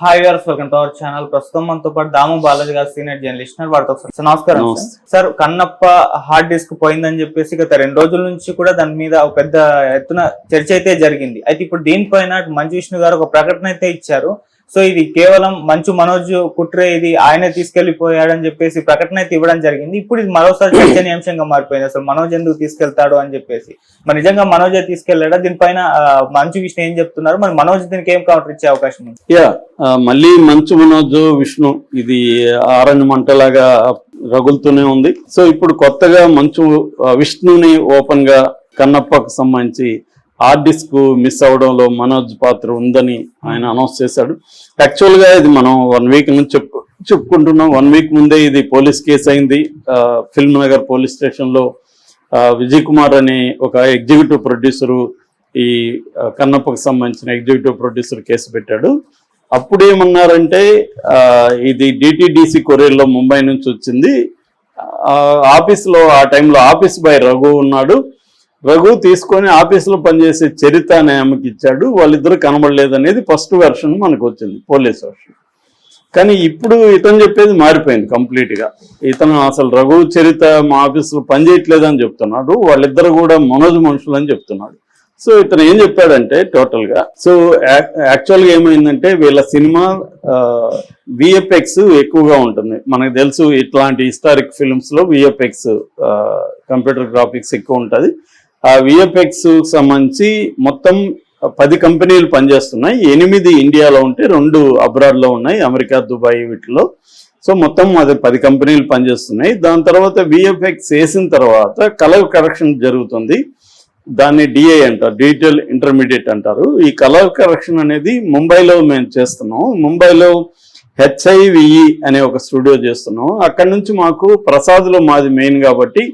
Hi గారు welcome to our channel ప్రస్తుతం మనతో పాటు దాము బాలాజీ గారు సీనియర్ జర్నలిస్ట్ ఒకసారి సార్ నమస్కారం. సార్. కన్నప్ప హార్డ్ డిస్క్ పోయిందని చెప్పేసి గత రెండు రోజుల నుంచి కూడా దాని మీద ఒక పెద్ద ఎత్తున చర్చ అయితే జరిగింది. అయితే ఇప్పుడు దీనిపైన మంచు విష్ణు గారు ఒక ప్రకటన అయితే ఇచ్చారు. సో ఇది కేవలం మంచు మనోజ్ కుట్రే ఇది ఆయనే తీసుకెళ్ళిపోయాడని చెప్పేసి ప్రకటన అయితే ఇవ్వడం జరిగింది. ఇప్పుడు ఇది మరోసారి చర్చనీయాంశంగా మారిపోయింది. అసలు మనోజ్ ఎందుకు తీసుకెళ్తాడు అని చెప్పేసి. మరి నిజంగా మనోజే తీసుకెళ్ళాడా దీనిపైన మంచు విష్ణు ఏం చెప్తున్నారు? మరి మనోజ్ దీనికి ఏం కౌంటర్ ఇచ్చే అవకాశం ఉంది? యా మళ్ళీ మంచు మనోజ్ విష్ణు ఇది ఆరెంజ్ మంటలాగా రగులుతూనే ఉంది. సో ఇప్పుడు కొత్తగా మంచు విష్ణుని ఓపెన్గా కన్నప్పకు సంబంధించి హార్డ్ డిస్క్ మిస్ అవడంలో మనోజ్ పాత్ర ఉందని ఆయన అనౌన్స్ చేశాడు. యాక్చువల్గా ఇది మనం వన్ వీక్ నుంచి చెప్పు చెప్పుకుంటున్నాం. వన్ వీక్ ముందే ఇది పోలీస్ కేసు అయింది. ఫిల్మ్ నగర్ పోలీస్ స్టేషన్లో విజయ్ కుమార్ అనే ఒక ఎగ్జిక్యూటివ్ ప్రొడ్యూసరు ఈ కన్నప్పకు సంబంధించిన ఎగ్జిక్యూటివ్ ప్రొడ్యూసర్ కేసు పెట్టాడు. అప్పుడేమన్నారంటే ఇది డిటిడిసి కొరియర్లో ముంబై నుంచి వచ్చింది. ఆఫీస్లో ఆ టైంలో ఆఫీస్ బాయ్ రఘు ఉన్నాడు. రఘు తీసుకొని ఆఫీసులో పనిచేసే చరిత్ర అనే ఆమెకి ఇచ్చాడు. వాళ్ళిద్దరు కనబడలేదు అనేది ఫస్ట్ వెర్షన్ మనకు వచ్చింది పోలీస్ వెర్షన్ కానీ ఇప్పుడు ఇతను చెప్పేది మారిపోయింది కంప్లీట్గా. ఇతను అసలు రఘు చరిత మా ఆఫీసులో పనిచేయట్లేదు అని చెప్తున్నాడు. వాళ్ళిద్దరు కూడా మనోజ్ మనుషులు అని చెప్తున్నాడు. సో ఇతను ఏం చెప్పాడంటే టోటల్గా సో యాక్చువల్గా ఏమైందంటే వీళ్ళ సినిమా విఎఫ్ఎక్స్ ఎక్కువగా ఉంటుంది. మనకు తెలుసు ఇట్లాంటి హిస్టారిక్ ఫిల్మ్స్లో విఎఫ్ఎక్స్ కంప్యూటర్ గ్రాఫిక్స్ ఎక్కువ ఉంటుంది. ఆ విఎఫ్ఎక్స్ సంబంధించి మొత్తం పది కంపెనీలు పనిచేస్తున్నాయి. ఎనిమిది ఇండియాలో ఉంటే రెండు అబ్రాడ్లో ఉన్నాయి అమెరికా దుబాయ్ వీటిలో సో మొత్తం అది పది కంపెనీలు పనిచేస్తున్నాయి. దాని తర్వాత విఎఫ్ఎక్స్ వేసిన తర్వాత కలర్ కరెక్షన్ జరుగుతుంది. దాన్ని డిఏ అంటారు డిజిటల్ ఇంటర్మీడియట్ అంటారు. ఈ కలర్ కరెక్షన్ అనేది ముంబైలో మేము చేస్తున్నాం. ముంబైలో హెచ్ఐవిఈ అనే ఒక స్టూడియో చేస్తున్నాం. అక్కడ నుంచి మాకు ప్రసాద్లో మాది మెయిన్ కాబట్టి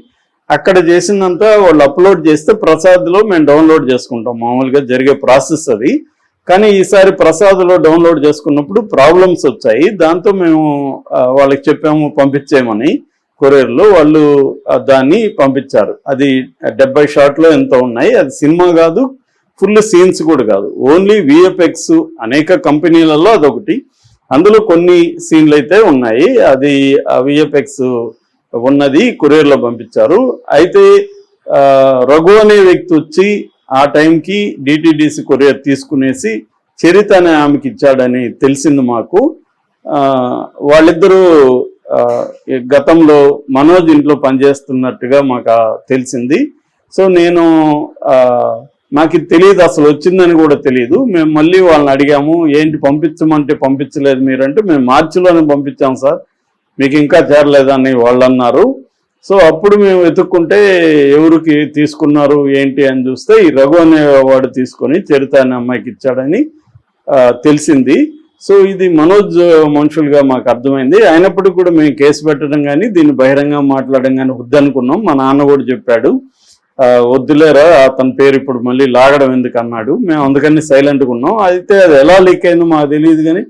అక్కడ చేసిందంతా వాళ్ళు అప్లోడ్ చేస్తే ప్రసాద్లో మేము డౌన్లోడ్ చేసుకుంటాం. మామూలుగా జరిగే ప్రాసెస్ అది. కానీ ఈసారి ప్రసాద్లో డౌన్లోడ్ చేసుకున్నప్పుడు ప్రాబ్లమ్స్ వచ్చాయి. దాంతో మేము వాళ్ళకి చెప్పాము పంపించేయమని కొరియర్లో. వాళ్ళు దాన్ని పంపించారు. అది డెబ్బై షాట్లో ఎంత ఉన్నాయి? అది సినిమా కాదు ఫుల్ సీన్స్ కూడా కాదు. ఓన్లీ విఎఫ్ఎక్స్ అనేక కంపెనీలలో అదొకటి. అందులో కొన్ని సీన్లు అయితే ఉన్నాయి. అది విఎఫ్ఎక్స్ ఉన్నది కొరియర్లో పంపించారు. అయితే రఘు అనే వ్యక్తి వచ్చి ఆ టైంకి డిటిడిసి కొరియర్ తీసుకునేసి చరిత అనే ఆమెకి ఇచ్చాడని తెలిసింది మాకు. వాళ్ళిద్దరూ గతంలో మనోజ్ ఇంట్లో పనిచేస్తున్నట్టుగా మాకు తెలిసింది. సో నేను నాకు తెలియదు అసలు వచ్చిందని కూడా తెలియదు. మేము మళ్ళీ వాళ్ళని అడిగాము ఏంటి పంపించమంటే పంపించలేదు మీరంటే మేము మార్చిలోనే పంపించాం సార్. మీకు ఇంకా చేరలేదని వాళ్ళు అన్నారు. సో అప్పుడు మేము వెతుక్కుంటే ఎవరికి తీసుకున్నారు ఏంటి అని చూస్తే ఈ రఘు అనేవాడు తీసుకొని చరిత అనే అమ్మాయికి ఇచ్చాడని తెలిసింది. సో ఇది మనోజ్ మనుషులుగా మాకు అర్థమైంది. అయినప్పటికీ కూడా మేము కేసు పెట్టడం కానీ దీన్ని బహిరంగ మాట్లాడడం కానీ వద్దనుకున్నాం. మా నాన్న కూడా చెప్పాడు వద్దులేరా అతని పేరు ఇప్పుడు మళ్ళీ లాగడం ఎందుకు? అన్నాడు. మేము అందుకని సైలెంట్గా ఉన్నాం. అయితే అది ఎలా లీక్ అయిందో మాకు తెలియదు కానీ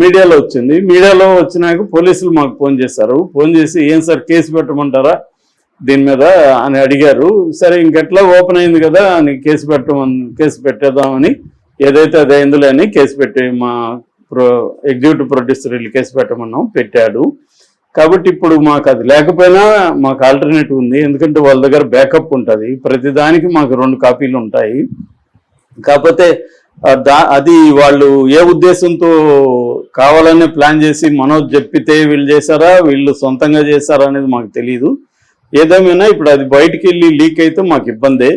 మీడియాలో వచ్చింది. మీడియాలో వచ్చినాక పోలీసులు మాకు ఫోన్ చేశారు. ఫోన్ చేసి ఏం సార్ కేసు పెట్టమంటారా? దీని మీద అని అడిగారు. సరే ఇంకెట్లా ఓపెన్ అయింది కదా అని కేసు పెట్టమని కేసు పెట్టేద్దామని ఏదైతే అది అయిందిలే అని కేసు పెట్టి మా ప్రో ఎగ్జిక్యూటివ్ ప్రొడ్యూసర్ వెళ్ళి కేసు పెట్టమన్నాం పెట్టాడు. కాబట్టి ఇప్పుడు మాకు అది లేకపోయినా మాకు ఆల్టర్నేటివ్ ఉంది. ఎందుకంటే వాళ్ళ దగ్గర బ్యాకప్ ఉంటుంది. ప్రతిదానికి మాకు రెండు కాపీలు ఉంటాయి. కాకపోతే దా అది వాళ్ళు ఏ ఉద్దేశంతో కావాలనే ప్లాన్ చేసి మనోజ్ చెప్పితే వీళ్ళు చేశారా వీళ్ళు సొంతంగా చేశారా అనేది మాకు తెలియదు ఏదేమైనా ఇప్పుడు అది బయటికి వెళ్ళి లీక్ అయితే మాకు ఇబ్బందే.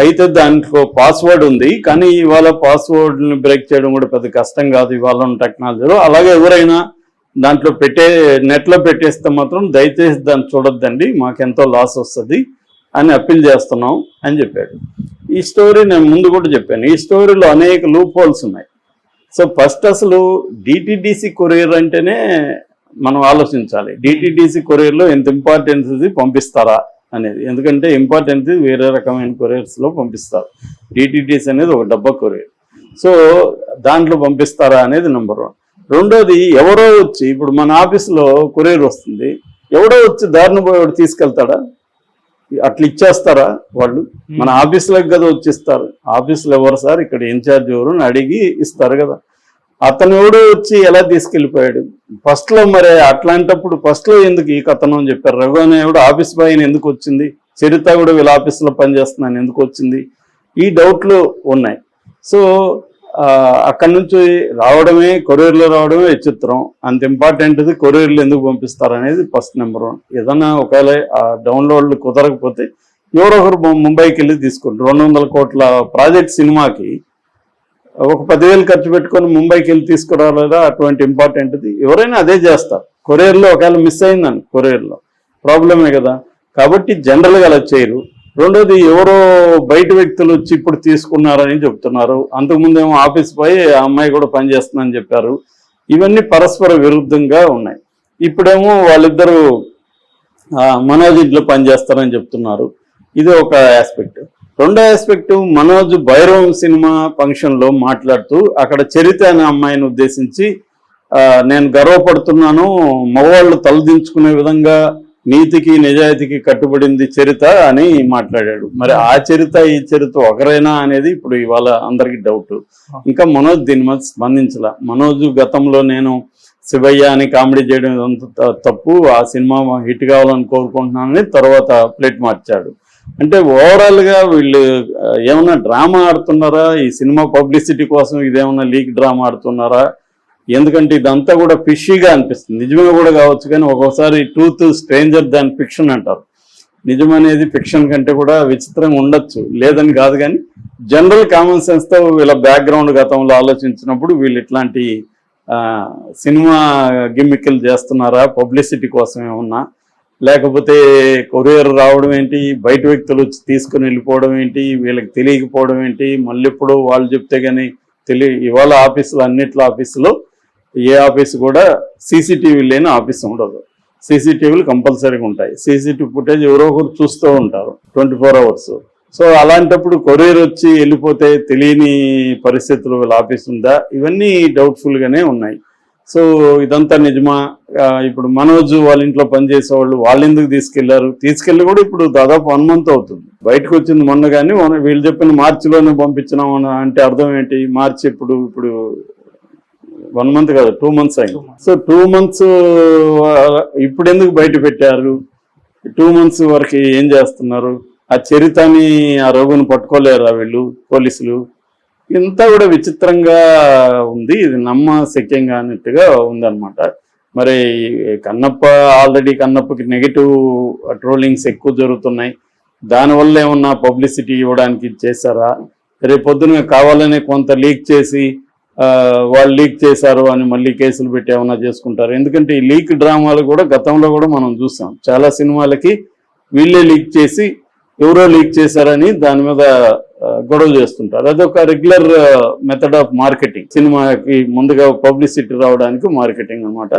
అయితే దాంట్లో పాస్వర్డ్ ఉంది కానీ ఇవాళ పాస్వర్డ్ని బ్రేక్ చేయడం కూడా పెద్ద కష్టం కాదు ఇవాళ ఉన్న టెక్నాలజీలో. అలాగే ఎవరైనా దాంట్లో పెట్టే నెట్లో పెట్టేస్తే మాత్రం దయచేసి దాన్ని చూడొద్దండి మాకెంతో లాస్ వస్తుంది అని అప్పీల్ చేస్తున్నాం అని చెప్పాడు. ఈ స్టోరీ నేను ముందు కూడా చెప్పాను. ఈ స్టోరీలో అనేక లూప్ హోల్స్ ఉన్నాయి. సో ఫస్ట్ అసలు డిటిడిసి కొరియర్ అంటేనే మనం ఆలోచించాలి. డిటిడిసి కొరియర్లో ఎంత ఇంపార్టెన్స్ ఇది పంపిస్తారా అనేది. ఎందుకంటే ఇంపార్టెన్స్ వేరే రకమైన కొరియర్స్లో పంపిస్తారు. డిటిడిసి అనేది ఒక డబ్బా కొరియర్ సో దాంట్లో పంపిస్తారా అనేది నెంబర్ వన్ రెండోది ఎవరో వచ్చి ఇప్పుడు మన ఆఫీస్లో కొరియర్ వస్తుంది. ఎవడో వచ్చి దారిని పోయి తీసుకెళ్తాడా? అట్లా ఇచ్చేస్తారా వాళ్ళు? మన ఆఫీసులకు కదా వచ్చిస్తారు. ఆఫీసులో ఎవరు సార్? ఇక్కడ ఇన్ఛార్జ్ ఎవరు అని అడిగి ఇస్తారు కదా. అతను ఎవడో వచ్చి ఎలా తీసుకెళ్ళిపోయాడు ఫస్ట్లో మరి అట్లాంటప్పుడు ఫస్ట్లో ఎందుకు ఈ కథనం అని చెప్పారు? రఘు అనేవాడు ఆఫీస్ బాయ్ ఎందుకు వచ్చింది? చరిత కూడా వీళ్ళ ఆఫీసులో పనిచేస్తున్నాను ఎందుకు వచ్చింది? ఈ డౌట్లు ఉన్నాయి. సో అక్కడి నుంచి రావడమే కొరియర్లో రావడమే విచిత్రం. అంత ఇంపార్టెంట్ది కొరియర్లు ఎందుకు పంపిస్తారు అనేది ఫస్ట్ నెంబర్ వన్ ఏదన్నా ఒకవేళ ఆ డౌన్లోడ్లు కుదరకపోతే ఎవరో ఒకరు ముంబైకి వెళ్ళి తీసుకుంటారు. రెండు వందల కోట్ల ప్రాజెక్ట్ సినిమాకి ఒక పదివేలు ఖర్చు పెట్టుకొని ముంబైకి వెళ్ళి తీసుకురాలేదా? అటువంటి ఇంపార్టెంట్ది ఎవరైనా అదే చేస్తారు. కొరియర్లో ఒకవేళ మిస్ అయిందని కొరియర్లో. ప్రాబ్లమే కదా. కాబట్టి జనరల్గా అలా చేయరు. రెండోది ఎవరో బయట వ్యక్తులు వచ్చి ఇప్పుడు తీసుకున్నారని చెప్తున్నారు. అంతకుముందేమో ఆఫీస్ పోయి ఆ అమ్మాయి కూడా పనిచేస్తుందని చెప్పారు. ఇవన్నీ పరస్పర విరుద్ధంగా ఉన్నాయి. ఇప్పుడేమో వాళ్ళిద్దరూ మనోజ్ ఇంట్లో పనిచేస్తారని చెప్తున్నారు. ఇది ఒక ఆస్పెక్ట్ రెండో ఆస్పెక్ట్ మనోజ్ భైరవం సినిమా ఫంక్షన్లో మాట్లాడుతూ అక్కడ చరిత అనే అమ్మాయిని ఉద్దేశించి నేను గర్వపడుతున్నాను మగవాళ్ళు తలదించుకునే విధంగా నీతికి నిజాయితీకి కట్టుబడింది చరిత అని మాట్లాడాడు. మరి ఆ చరిత ఈ చరిత ఒకరేనా అనేది ఇప్పుడు ఇవాళ అందరికి డౌట్. ఇంకా మనోజ్ దీని మీద స్పందించాల. మనోజ్ గతంలో నేను శివయ్య అని కామెడీ చేయడం అంత త- తప్పు ఆ సినిమా హిట్ కావాలని కోరుకుంటున్నానని తర్వాత ప్లేట్ మార్చాడు. అంటే ఓవరాల్గా వీళ్ళు ఏమైనా డ్రామా ఆడుతున్నారా? ఈ సినిమా పబ్లిసిటీ కోసం ఇదేమైనా లీక్ డ్రామా ఆడుతున్నారా? ఎందుకంటే ఇదంతా కూడా ఫిషీగా అనిపిస్తుంది. నిజమే కూడా కావచ్చు కానీ ఒక్కోసారి ట్రూత్ స్ట్రేంజర్ దాన్ ఫిక్షన్ అంటారు. నిజం అనేది ఫిక్షన్ కంటే కూడా విచిత్రంగా ఉండొచ్చు. లేదని కాదు కానీ జనరల్ కామన్ సెన్స్తో వీళ్ళ బ్యాక్గ్రౌండ్ గతంలో ఆలోచించినప్పుడు వీళ్ళు ఇట్లాంటి సినిమా గిమ్మికలు చేస్తున్నారా? పబ్లిసిటీ కోసం ఏమన్నా? లేకపోతే కొరియర్ రావడం ఏంటి? బయట వ్యక్తులు వచ్చి తీసుకుని వెళ్ళిపోవడం ఏంటి? వీళ్ళకి తెలియకపోవడం ఏంటి? మళ్ళీ ఎప్పుడు వాళ్ళు చెప్తే కానీ తెలియ ఇవాళ ఆఫీసులు అన్నిట్లో ఆఫీసులో ఏ ఆఫీస్ కూడా సీసీటీవీ లేని ఆఫీస్ ఉండదు. సీసీటీవీలు కంపల్సరీగా ఉంటాయి. సీసీటీవీ ఫుటేజ్ ఎవరో ఒకరు చూస్తూ ఉంటారు ట్వంటీ ఫోర్ అవర్స్. సో అలాంటప్పుడు కొరియర్ వచ్చి వెళ్ళిపోతే తెలియని పరిస్థితులు వీళ్ళ ఆఫీస్ ఉందా? ఇవన్నీ డౌట్ఫుల్గానే ఉన్నాయి. సో ఇదంతా నిజమా? ఇప్పుడు మనోజ్ వాళ్ళ ఇంట్లో పనిచేసే వాళ్ళు వాళ్ళు ఎందుకు తీసుకెళ్ళారు? తీసుకెళ్ళి కూడా ఇప్పుడు దాదాపు వన్ మంత్ అవుతుంది. బయటకు వచ్చింది మొన్న కానీ వీళ్ళు చెప్పిన మార్చిలోనే పంపించినాం అంటే అర్థం ఏంటి? మార్చి ఇప్పుడు ఇప్పుడు వన్ మంత్ కాదు టూ మంత్స్ అయింది. సో టూ మంత్స్ ఇప్పుడు ఎందుకు బయట పెట్టారు? టూ మంత్స్ వరకు ఏం చేస్తున్నారు? ఆ చరితని ఆ రోగుని పట్టుకోలేరా వీళ్ళు పోలీసులు? ఇంత కూడా విచిత్రంగా ఉంది. ఇది నమ్మ శక్యంగా అన్నట్టుగా ఉందన్నమాట. మరి కన్నప్ప ఆల్రెడీ కన్నప్పకి నెగిటివ్ ట్రోలింగ్స్ ఎక్కువ జరుగుతున్నాయి. దానివల్ల ఏమన్నా పబ్లిసిటీ ఇవ్వడానికి చేశారా? రేపు పొద్దున కావాలనే కొంత లీక్ చేసి వాళ్ళు లీక్ చేశారు అని మళ్ళీ కేసులు పెట్టి ఏమైనా చేసుకుంటారు. ఎందుకంటే ఈ లీక్ డ్రామాలు కూడా గతంలో కూడా మనం చూసాం. చాలా సినిమాలకి వీళ్ళే లీక్ చేసి ఎవరో లీక్ చేశారని దాని మీద గొడవ చేస్తుంటారు. అదొక రెగ్యులర్ మెథడ్ ఆఫ్ మార్కెటింగ్ సినిమాకి ముందుగా పబ్లిసిటీ రావడానికి మార్కెటింగ్ అన్నమాట.